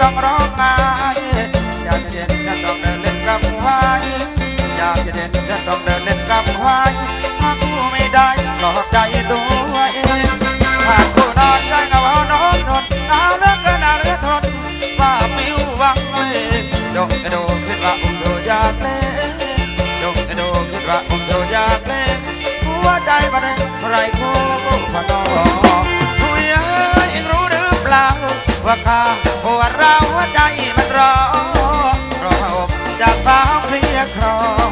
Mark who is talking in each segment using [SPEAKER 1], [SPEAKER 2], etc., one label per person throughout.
[SPEAKER 1] ต้องร้องไห้ยามเย็นฉันต้องเดินเล่นกับควายยามเย็นฉันต้องเดินเล่นกับควายหาคู่ไม่ได้ปลอบใจด้วยหากคู่นอนใจเหงาเอานอนทนหนาเลือเกินหนาเลือทนว่าปิววังเว้ยจงกระโดดขึ้นว่าอุ้มเธออยากเล่นจงกระโดดขึ้นว่าอุ้มเธออยากเล่นหัวใจบันไรคู่บันอกคุยเอ้ยเองรู้หรือเปล่าว่าข้า เราหัวใจมันรอรอพระอบจากสาวเพลียครอง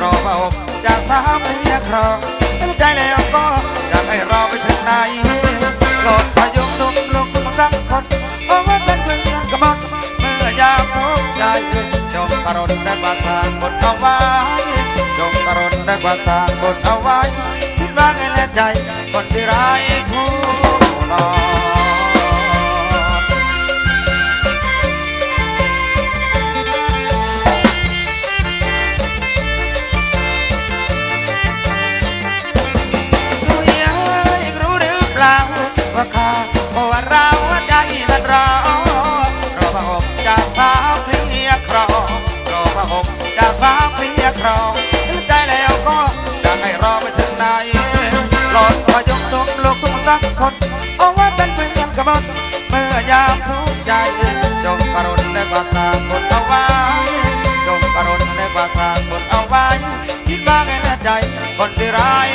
[SPEAKER 1] รอพระอบจากสาวเพลียครองตั้งใจแล้วก็อยากให้รอไปถึงไหนโปรดพยุงลุกลุกสักคนเพราะว่าเป็นเพื่อนกับมันเมื่อยามทุกข์ใจจงกรนได้ประทานบทเอาไว้จงกรนได้ประทานบทเอาไว้คิดว่าไงแน่ใจคนที่ร้ายคู่นอ ลอดพยงทุกลูกทุกสักคนโอ้ว่าเป็นเพื่อนกับมันเมื่อยามทุกข์ใจจงกรุณได้ประทางบนเอาไว้จงกรุณได้ประทางบนเอาไว้คิดบ้างให้แน่ใจคนที่ร้าย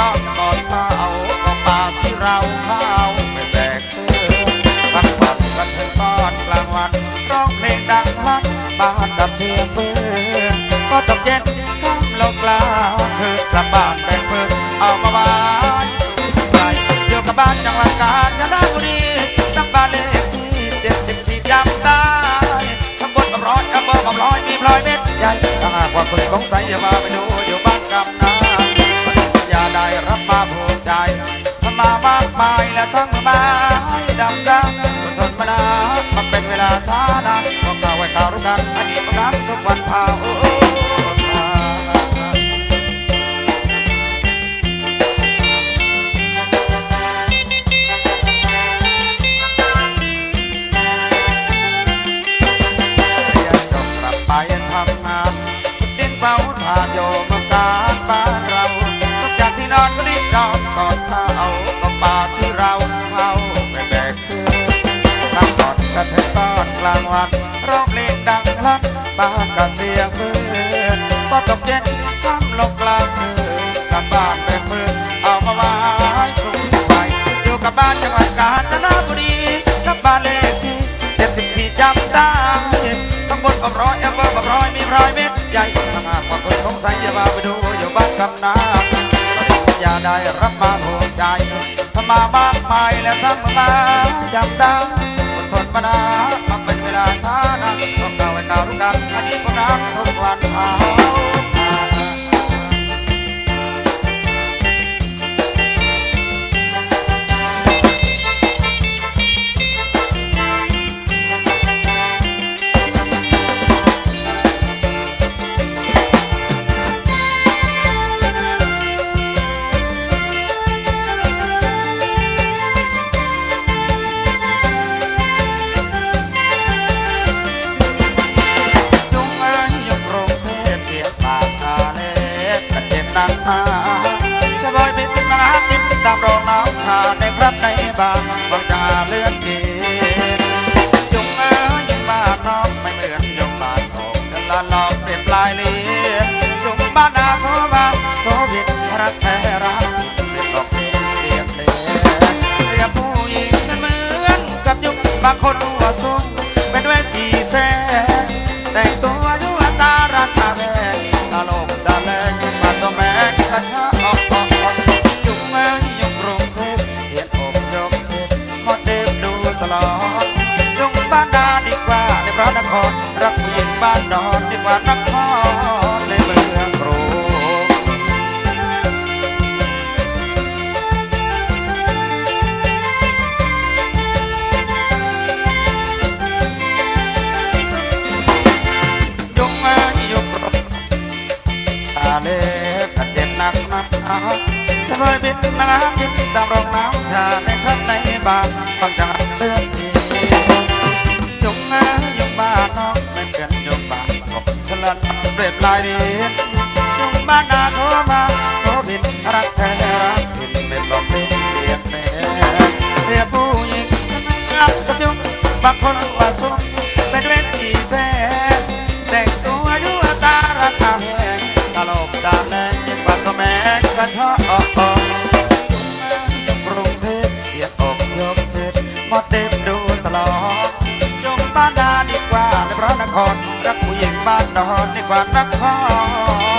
[SPEAKER 1] นก็รีบยอมกอดข้าก็ป่าที่เราเข้าไม่แบกเสื้อสักวันกันถึงตอนกลางวันร้องเพลงดังลั่นบ้านกับเทียงเพื่อก็ตกเย็นข้ามลงกลางคืนกลับบ้านแบ่งเพื่อเอามาไว้สู่ใจอยู่กับบ้านจังหวัดกาญจนบุรีตั้งบ้านเลขที่เจ็ดสิบสี่จำได้ทั้งบนกับร้อยอำเภอกับร้อยมีพลอยเม็ดใหญ่ถ้าหากว่าคุณสงสัยอย่ามาไปดูอยู่บ้านกำนาอย่าได้รับ มาภูมิใจทำมามากมายและทั้งไม้ดำดำทนมานานมันเป็นเวลาช้านานต้องกล่าวไว้ข่าวรู้กันอันนี้ประกาศทุกวันเผาเรียนจบกลับไปทำงานดินเฝ้าทานโยมการบ้าน กลางวันร้องเพลงดังลั่นบ้านกับเสียงเพื่อพอตกเย็นค่ำลงกลางคืนกลับบ้านแบกมือเอามาไว้ตรงไปอยู่กับบ้านจังหวัดกาญจนบุรีกับบ้านเลขที่เจ็ดสิบสี่จำได้ทั้งหมดกับร้อยอำเภอกับร้อยมีร้อยเม็ดใหญ่ถ้าหากว่าคนสงสัยอย่ามาไปดูอยู่บ้านกำนาอย่าได้รับมาโหดใจทำมามากมายแล้วทั้งมาดำดำคนทนมานา รักทุกวันเอา กัน วัดนคในเมืองกรยกมายกรถตาเล็กกระเจ็บหนักนักหนาจะเคยบินน้ำบินตามรองน้ำชาในครั้งในบางบางจังเลือน ลันเปรียบลายดินยุงบ้านนาโทมาโทบินรักแท้รักถิ่นเป็นลมเป็นเสียงแม่เรียกผู้หญิงงับกับยุงบางคนว่าสุขเป็นเวทีแท้แต่งตัวยั่วตาราคาแพงตลบตาแรงยิ่งกว่าตัวแม่ก็ชอบกรุงเทพเสียอกยกเช็ดหมดเด็บดูตลอดจงบ้านนาดีกว่าในพระนครรัก ญิงบ้านดอนในความนักพ่อ